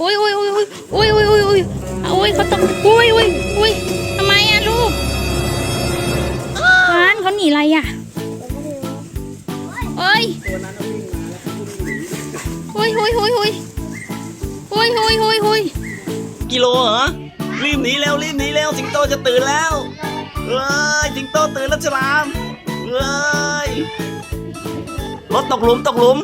อุ้ยอุ้ยอุ้ยอุ้ยอุ้ยอุ้ยอุ้ยอุ้ยเขาตกอุ้ยอุ้ยอุ้ยทำไมอะลูกร้านเขาหนีอะไรอะเอ้ยอุ้ยอุ้ยอุ้ยอุ้ยอุ้ยอุ้ยอุ้ยอุ้ยกิโลเหรอรีบหนีเร็วรีบหนีเร็วสิงโตจะตื่นแล้วเอ้ยสิงโตตื่นแล้วฉลามเอ้ยรถตกหลุมตกหลุม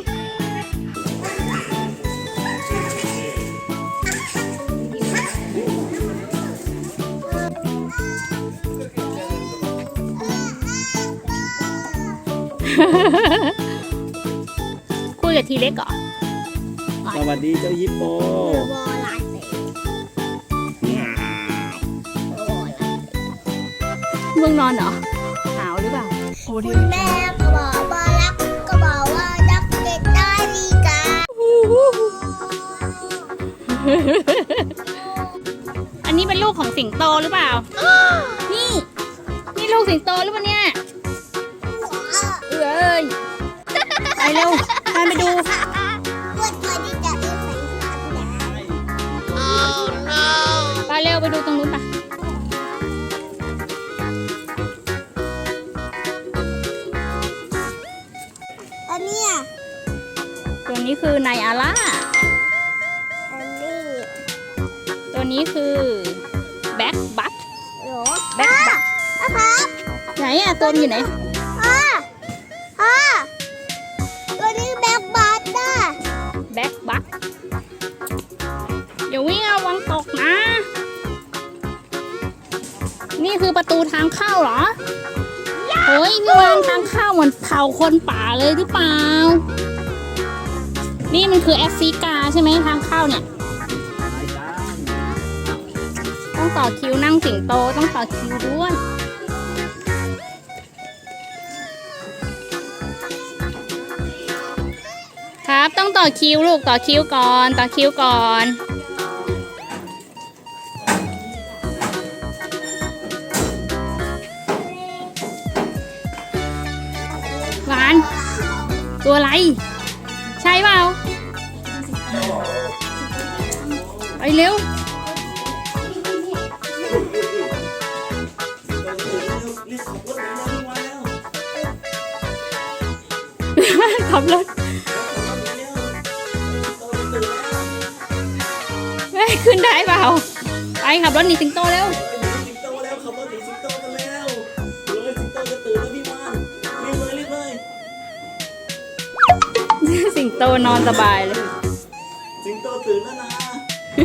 คุยกับทีเล็กเหรอสวัสดีเจ้าฮิปโปมึงนอนเหรอหาวหรือเปล่าคุณแม่ก็บอกว่ารักก็บอกว่ารักเด็กได้ดีกันอันนี้เป็นลูกของสิงโตหรือเปล่า นี่ นี่ลูกสิงโตหรือเปล่าเนี่ยเอ้ย ไปเร็วไปไปดูเพื่อนตัวที่จะเป็นแสงสามไปเร็วไปดูตรงนู้นปะอันเนี้ยตัวนี้คือนายอาล่าอันนี้ตัวนี้คือแบ็กบัคโหลแบ็คบัคอะครับไหนอะตัวมันอยู่ไหน นี่คือประตูทางเข้าเหรอเฮ้ยพี่วานทางเข้าเหมือนเผาคนป่าเลยหรือเปล่า นี่มันคือแอฟริกาใช่ไหมทางเข้าเนี่ย ต้องต่อคิวนั่งสิงโตต้องต่อคิวด้วยครับต้องต่อคิวลูกต่อคิวก่อน ต่อคิวก่อน ตัวอะไร ใช่เปล่า ไปเร็ว ขับรถเฮ้ยขึ้นได้เปล่า ไปขับรถหนีสิงโตเร็ว โตนอนสบายเลย สิงโตตื่นแล้วนะห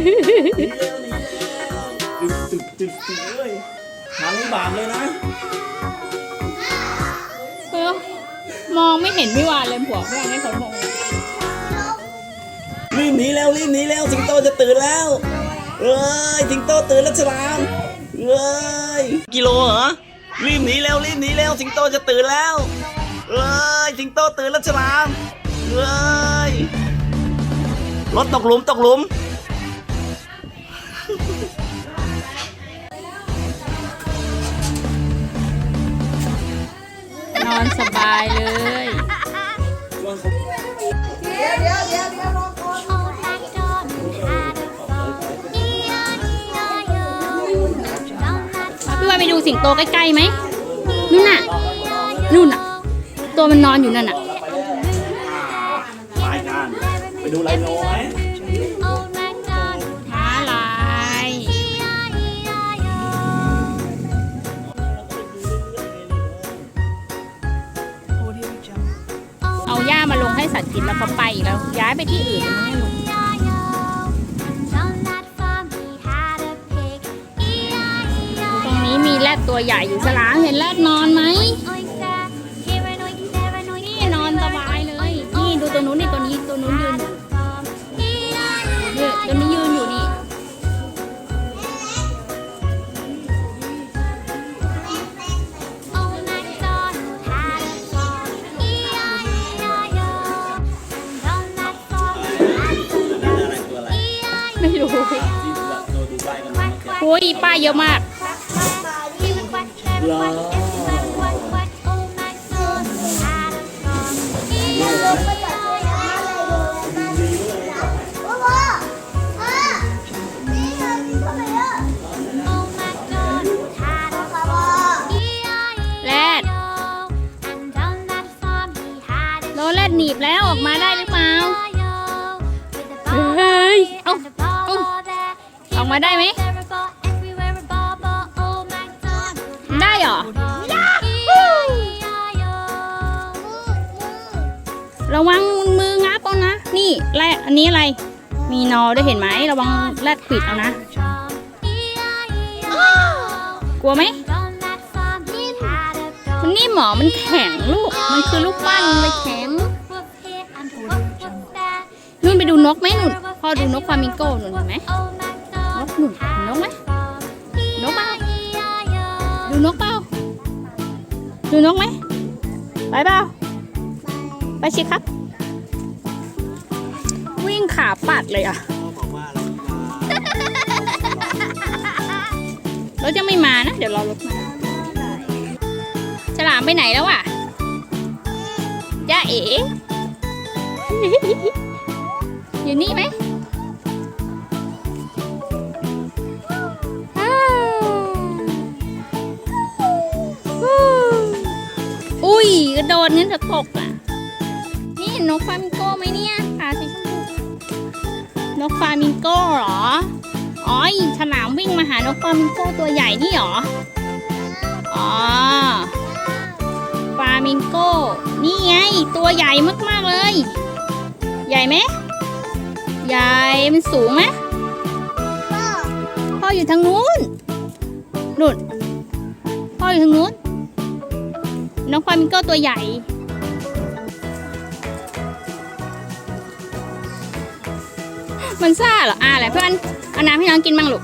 นีเร็วหนีเร็วตึกตึกตึกตึกเลยหางบาดเลยนะเออมองไม่เห็นพี่วานเลยผัวพี่วานให้เขามองรีบหนีแล้วรีบหนีแล้วสิงโตจะตื่นแล้วเอ้ยสิงโตตื่นแล้วฉลามเอ้ยกิโลเหรอรีบหนีแล้วรีบหนีแล้วสิงโตจะตื่นแล้วเอ้ยสิงโตตื่นแล้วฉลามเอ้ย รถตกหลุมตกหลุม นอนสบายเลย พี่ว่าไปดูสิงโตใกล้ๆไหมนู่นน่ะ นู่นน่ะ ตัวมันนอนอยู่นั่นน่ะ ไปดูไรโนไหมม้าลาย เอาหญ้ามาลงให้สัตว์กินแล้วเขาไปอีกแล้ว ย้ายไปที่อื่นมันไม่ลง ตรงนี้มีแรดตัวใหญ่อยู่สลามเห็นแรดนอนไหม อ้ยป้ายเยอะมาก แรดโลแรดหนีบแล้วออกมาได้หรือเปล่า เฮ้ย เอ้า ออกมาได้ไหม ระวังมืองับเอานะ นี่แรกอันนี้อะไร มีนอด้วยเห็นไหมระวังแรดปิดเอานะ กลัวไหมมันนิ่มหมอมันแข็งลูก มันคือลูกปั้นมันเลยแข็งนุ่นไปดูนกไหมนุ่นพ่อดูนกฟามิงโก้นุ่นเห็นไหมนกหนุ่นนนกไหมนกเปล่าดูนกเปล่าดูนกไหมไปเปล่า ไปชิครับ วิ่งขาปัดเลยอะบอกว่าเรารถจะไม่มานะ เดี๋ยวรอรถมาฉลามไปไหนแล้วอะจ้าเอ๋อยู่นี่ไหมอ้าวฮู้อุ้ยกระโดดงั้นจะตกอะ นี่เห็นนกฟามิงโก้ไหมเนี่ยขาสีชมพูนกฟามิงโก้เหรอ อ๋ออีฉลามวิ่งมาหานกฟามิงโก้ตัวใหญ่นี่เหรอ อ๋อ ฟามิงโก้ นี่ไง ตัวใหญ่มากๆเลย ใหญ่ไหม ใหญ่ มันสูงไหมพ่ออยู่ทางนู้นนู่นพ่ออยู่ทางนู้น น้องฟามิงโก้ตัวใหญ่ มันซ่าเหรออ่าแหละเพื่อนเอาน้ำให้น้องกินบ้างลูก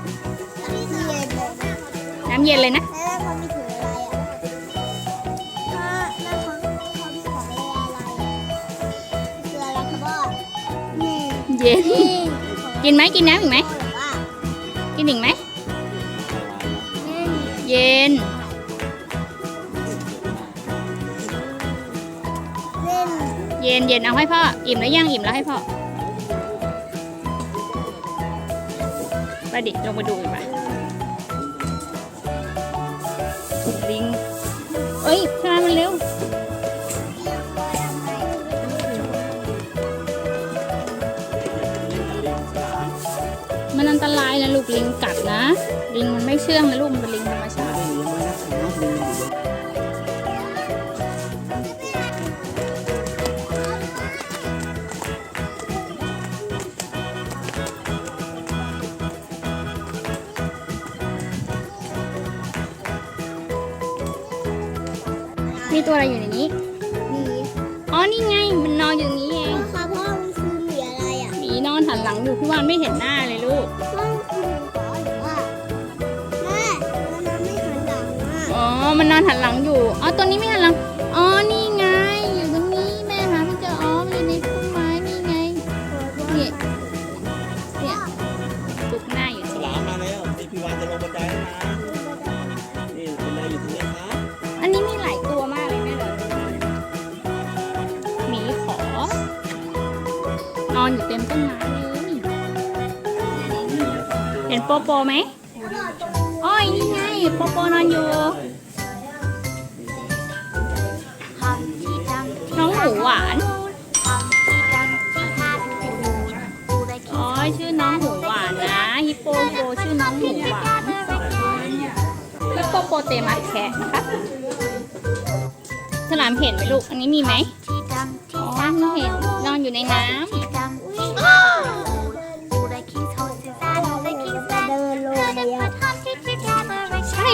น้ำเย็นเลยนะแล้วเขาไม่ถืออะไรอะแล้วเขาเขาถืออะไรคืออะไรครับพ่อนี่เย็นนี่กินไหมกินน้ำอีกไหมหรือว่ากินอีกไหมนี่เย็นเล่นเย็นเย็นเอาให้พ่อ อิ่มแล้วยังอิ่มแล้วให้พ่อ ไปดิลงมาดูอีกไปลิงเอ้ยพามันเร็วมันอันตรายนะลูกลิงกัดนะ ลิงมันไม่เชื่องนะลูกมันเป็นลิงธรรม มีตัวอะไรอยู่ในนี้หมีอ๋อ นี่ไง มันนอนอยู่อย่างนี้เอง ค่ะพ่อมันคือหมีอะไรอะหมีนอนหันหลังอยู่พี่วานไม่เห็นหน้าเลยลูก พ่อมันคือหมีขอหรือว่าแม่มันไม่หันหลังอะอ๋อ มันนอนหันหลังอยู่ อ๋อ ตัวนี้ไม่หันหลัง อนอยู่เต็มต้นไม้เลย เห็นโปโปไหมอ้อยนี่ไงโปโปนอนอยู่ น้องหมูหวานอ๋อชื่อน้องหมูหวานนะฮิปโปโปชื่อน้องหมูหวานฮิปโปโปเตมัสแคะนะครับฉลามเห็นไหมลูก อันนี้มีไหมอ๋อไม่เห็นนอนอยู่ในน้จ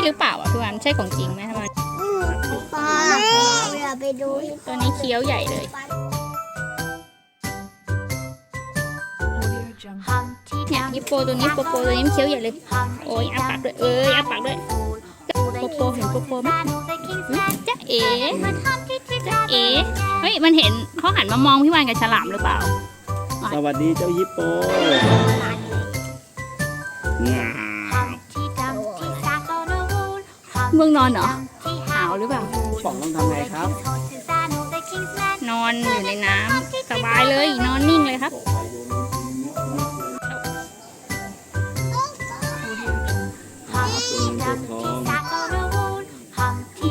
หรือเปล่าอะพี่วันใช่ของจริงไหมทำไมอืมปลาเวลาไปดูที่ตัวนี้เคี้ยวใหญ่เลยเนี่ยฮิปโปตัวนี้โปโปตัวนี้มันเคี้ยวใหญ่เลย โอ้ยอาปากด้วยเอ้ยอาปากด้วยโปโปเห็นโปโปไหมอุ๊ยจ๊ะเอ๋จ๊ะเอ๋เฮ้ยมันเห็นเขาหันมามองพี่วานกับฉลามหรือเปล่า สวัสดีเจ้าฮิปโปงา เมืองนอนเหรอหาวหรือเปล่าป่องต้องทำไงครับ นอนอยู่ในน้ำสบายเลยนอนนิ่งเลยครับ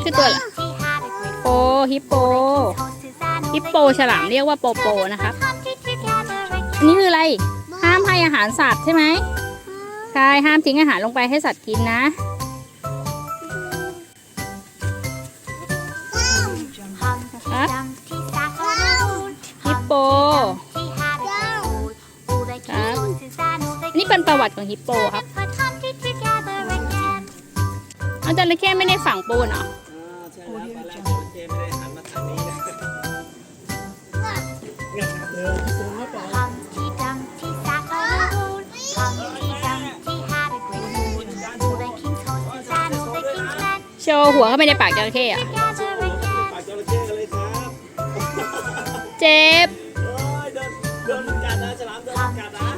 คือตัวอะไรโปฮิปโปฮิปโปฉลามเรียกว่าโปโปนะครับอันนี้คืออะไร ห้ามให้อาหารสัตว์ใช่ไหมใช่ห้ามทิ้งอาหารลงไปให้สัตว์กินนะ วัติของฮิปโปครับเอาจระเข้ไม่ได้ฝังปูนเหรออ่าใช่แล้วตอนแรกจระเข้ไม่ได้หันมาทางนี้นะงับเลยปูเข้าไป Humpty Dumpty sat on a moon. Humpty Dumpty had a great moon. All the king's horses and all the king's men โชว์หัวเข้าไปในปากจระเข้อะ gather again. ปากจระเข้กันเครับเจ็บเอ้ยเดินกัดนะฉลามเดินมันกัดนะ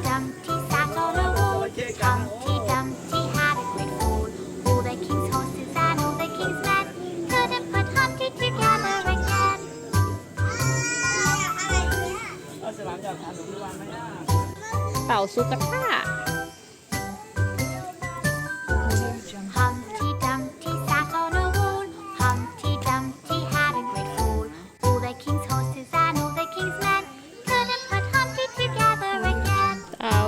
king's men couldn't put Humpty together again. เต่า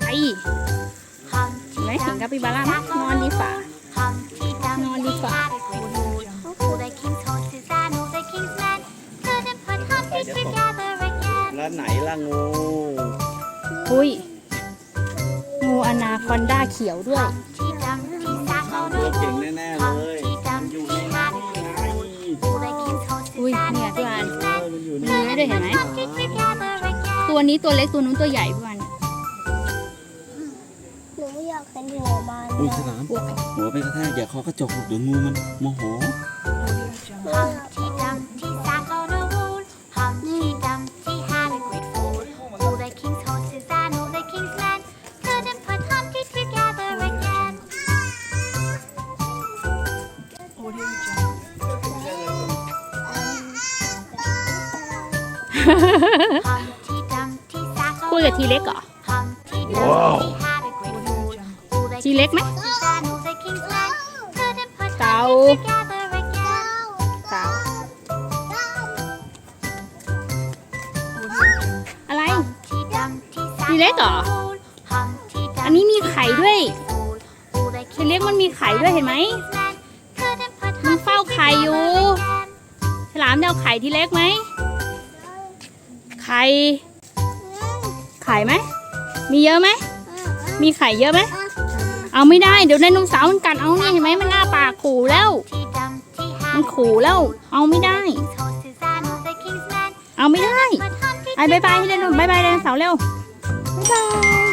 ไอ Humpty ไม่เห็น Dumpty คาปิบาร่า คอนด้าเขียวด้วย Humpty Dumpty sat on ตัว a เก่ง moon. แน่ๆเลย Humpty มันอยู่ใน Dumpty น้ had a ำ great ไง moon. All the king's horses อุ้ย and เนี่ย all พี่ the วาน king's เออ men มันอยู่ในมีไว้ด้วยเห็นไหม Humpty together again. ตัวนี้ตัวเล็กตัวนู้นตัวใหญ่พี่วานหนูไม่อยากเป็นหัวมันอุ้ยฉนะลามหัวไปกระแทกอย่าเคาะกระจกลูกเดี๋ยวงูมันโมโห คุย on กับ a ทีเล็กเหรอ Humpty Dumpty had a great fall. All the ทีเล็กไหม horses and all the king's men couldn't put Tao. Humpty together again. เต่าอะไร Humpty Dumpty sat ทีเล็กเหรอ on a moon. Humpty อันนี้มี Dumpty ไข่ด้วย All the ทีเล็กมันมีไข่ด้วยเห็นไหมมันเฝ้าไข่อยู่ ฉลามจะเอาไข่ทีเล็กไหม ไข่ไข่ไหม มีเยอะไหม มีไข่เยอะไหม เอาไม่ได้ เดี๋ยวไดโนเสาร์มันกัดเอาเนี่ยเห็นไหมมันอ้าปากขู่แล้ว มันขู่แล้ว เอาไม่ได้ เอาไม่ได้ไอ้บายบายให้ไดโนบายบายไดโนเสาร์เร็วบายบาย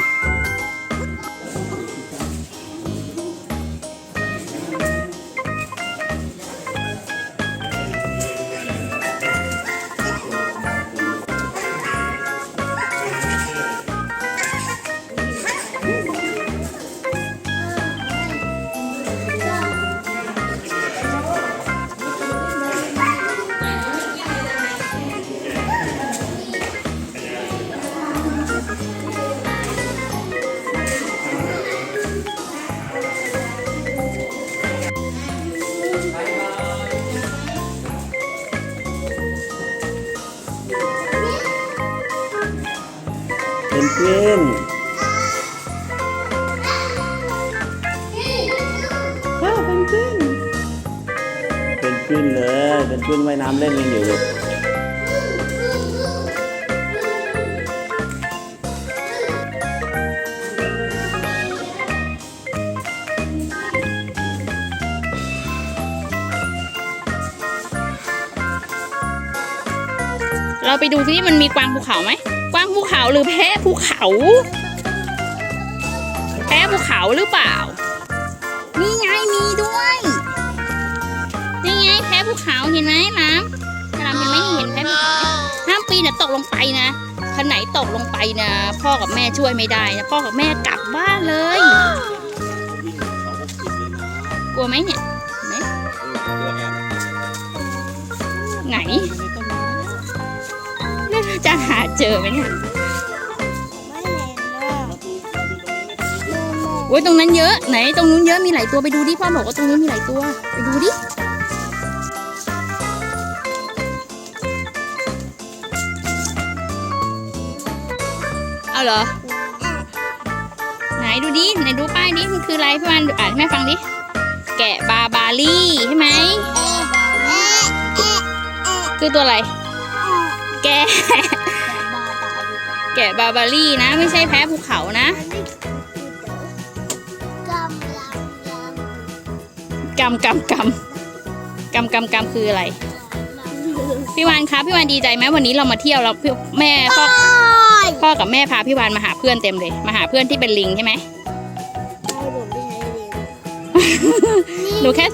ายน้ำเล่นกันอยู่ลูกเราไปดูที่มันมีกวางภูเขาไหม กวางภูเขาหรือแพะภูเขา แพะภูเขาหรือเปล่า นี่ไงมีด้วยนี่ไงแพะ ภูเขาเห็นไหมหลามหลามเห็นไหมนี่เห็นแพะภูเขาไหมห้ามปีนนะตกลงไปนะถ้าไหนตกลงไปนะ พ่อกับแม่ช่วยไม่ได้นะพ่อกับแม่กลับบ้านเลยวิ่งเขาหกสิบเลยนะกลัวไหมเนี่ยเห็นไหมเออตัวแอบไหนอยู่ในต้นไม้แล้วเราจะหาเจอไหมเนี่ยไม่เห็นเลยเราดูเราดูตรงนี้ไม่ได้โมโมโอ้ยตรงนั้นเยอะไหนตรงนู้นเยอะมีหลายตัวไปดูดิพ่อบอกว่าตรงนู้นมีหลายตัว ไปดูดิ เหรอ ไหนดูดิ ไหนดูป้ายดิ มันคืออะไรพี่วันอ่านให้แม่ฟังดิ แกะบาบารี่ใช่ไหม คือตัวอะไร แกะ แกะบาบารี่นะ ไม่ใช่แพ้ภูเขานะกำกำกำกำกำกำคืออะไร พี่วานครับพี่วานดีใจไหมวันนี้เรามาเที่ยวเราพี่แม่พ่อ พ่อกับแม่พาพี่วานมาหาเพื่อนเต็มเลย มาหาเพื่อนที่เป็นลิงใช่ไหมหนูแค่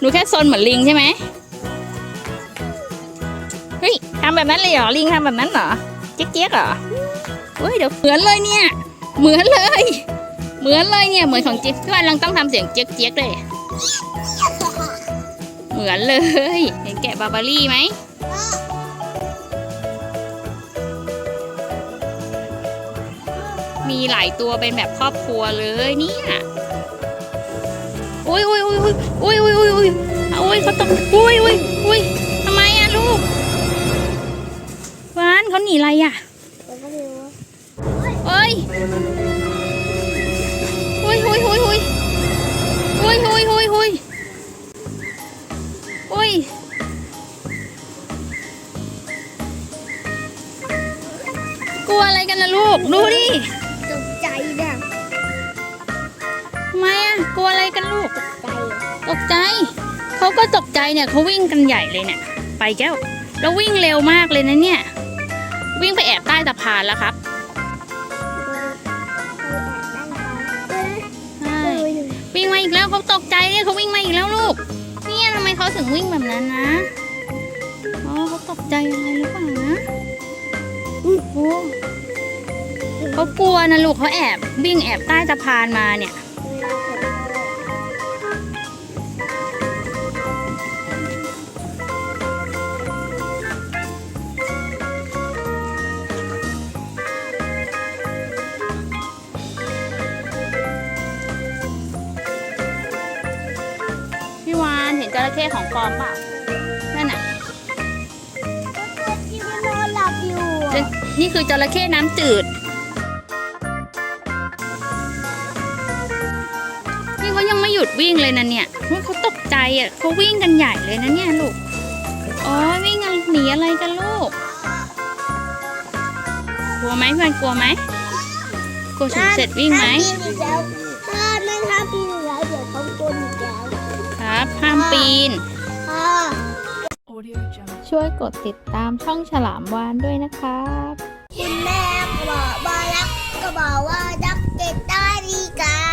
หนูแค่ซนเหมือนลิงใช่ไหมเฮ้ยทำแบบนั้นเลยเหรอลิงทำแบบนั้นเหรอเจ๊กเจ๊กเหรอเฮ้ยเดี๋ยวเหมือนเลยเนี่ย เหมือนเลย เหมือนเลยเนี่ยเหมือนของเจ๊กพี่วานลองต้องทำเสียงเจ๊กเจ๊กเลย เหมือนเลย เห็นแกะบาบารี่ไหม มีหลายตัวเป็นแบบครอบครัวเลยเนี่ยอุ้ยอุ้ยอุ้ยอุ้ยอุ้ยอุ้ยอุ้ยอุ้ยเขาตกอุ้ยอุ้ยอุ้ยทำไมอะลูกวานเขาหนีอะไรอะเอ้ยอุ้ยอุ้ยอุ้ยอุ้ยอุ้ยอุ้ยอุ้ยอุ้ยอุ้ยกลัวอะไรกันนะลูก ดูดิ เขาก็ตกใจเนี่ยเขาวิ่งกันใหญ่เลยเนี่ย ไปแก้ว แล้ววิ่งเร็วมากเลยนะเนี่ย วิ่งไปแอบใต้สะพานแล้วครับใช่วิ่งมาอีกแล้วเขาตกใจเนี่ยเขาวิ่งมาอีกแล้วลูก เนี่ยทำไมเขาถึงวิ่งแบบนั้นนะ อ๋อเขาตกใจอะไรหรือเปล่านะโอ้เขากลัวนะลูกเขาแอบวิ่งแอบใต้สะพานมาเนี่ย เห็นจระเข้ของปลอมเปล่านั่นน่ะที่มันนอนหลับอยู่จะนี่คือจระเข้น้ำจืด นี่เขายังไม่หยุดวิ่งเลยนะเนี่ยเฮ้ยเขาตกใจอะเขาวิ่งกันใหญ่เลยนะเนี่ยลูก อ๋อวิ่งกันหนีอะไรกันลูก กลัวไหมพี่วานกลัวไหมกลัวฉุนเสร็จวิ่งไหมถ้าปีนอีกแล้ว ห้ามปีนพ่อช่วยกดติดตามช่องฉลามวานด้วยนะครับ คุณแม่ก็บอกว่ารักก็บอกว่ารักเด็กได้ดีกัน